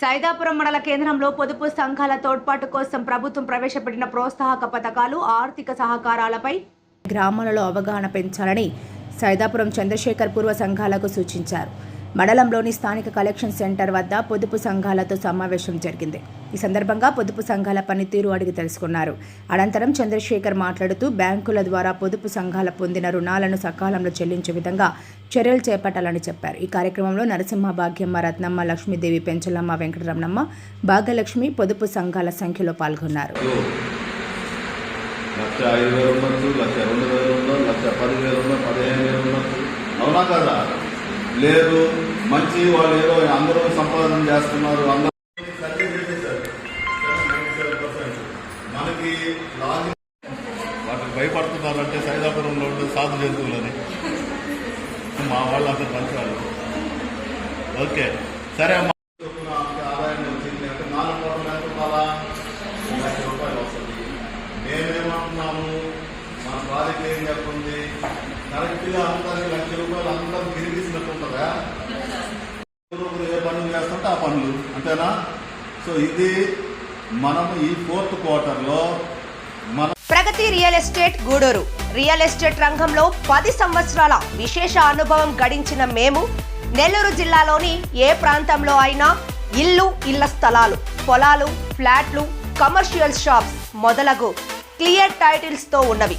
సైదాపురం మండల కేంద్రంలో పొదుపు సంఘాల తోడ్పాటు కోసం ప్రభుత్వం ప్రవేశపెట్టిన ప్రోత్సాహక పథకాలు ఆర్థిక సహకారాలపై గ్రామాలలో అవగాహన పెంచాలని సైదాపురం చంద్రశేఖర్ పూర్వ సంఘాలకు సూచించారు. మండలంలోని స్థానిక కలెక్షన్ సెంటర్ వద్ద పొదుపు సంఘాలతో సమావేశం జరిగింది. ఈ సందర్భంగా పొదుపు సంఘాల పనితీరు అడిగి తెలుసుకున్నారు. అనంతరం చంద్రశేఖర్ మాట్లాడుతూ బ్యాంకుల ద్వారా పొదుపు సంఘాల పొందిన రుణాలను సకాలంలో చెల్లించే విధంగా చర్యలు చేపట్టాలని చెప్పారు. ఈ కార్యక్రమంలో నరసింహ భాగ్యమ్మ రత్నమ్మ లక్ష్మీదేవి పెంచలమ్మ వెంకటరమణమ్మ భాగ్యలక్ష్మి పొదుపు సంఘాల సంఖ్యలో పాల్గొన్నారు. లక్ష ఐదు వేలు ఉండొచ్చు లక్ష రెండు వేలు ఉండొచ్చు లక్ష పదివేలు ఉండొచ్చు పదిహేను వేలు ఉండొచ్చు అవునా కదా? లేదు మంచి వాళ్ళు ఏదో అందరూ సంపాదన చేస్తున్నారు అందరూ మనకి లాజిక్ వాటికి భయపడుతున్నారంటే సైదాపురంలో ఉండే సాధు జంతువులని. మా వాళ్ళు అంత పంచాలి ఓకే. సరే అమ్మా. మన భార్యకి ఏం చెప్తుంది కరెక్ట్గా అందరికి లక్ష రూపాయలు అందరం గిరిగిసినట్టుంటుందా ఏ పనులు చేస్తుంటే ఆ పనులు అంతేనా? సో ఇది మనము ఈ ఫోర్త్ క్వార్టర్లో మన Pragati real estate Gudur. Real estate రంగంలో పది సంవత్సరాల విశేష అనుభవం గడించిన మేము నెల్లూరు జిల్లాలోని ఏ ప్రాంతంలో అయినా ఇల్లు ఇళ్ళ స్థలాలు పొలాలు ఫ్లాట్లు కమర్షియల్ షాప్స్ మొదలగు క్లియర్ టైటిల్స్తో ఉన్నవి.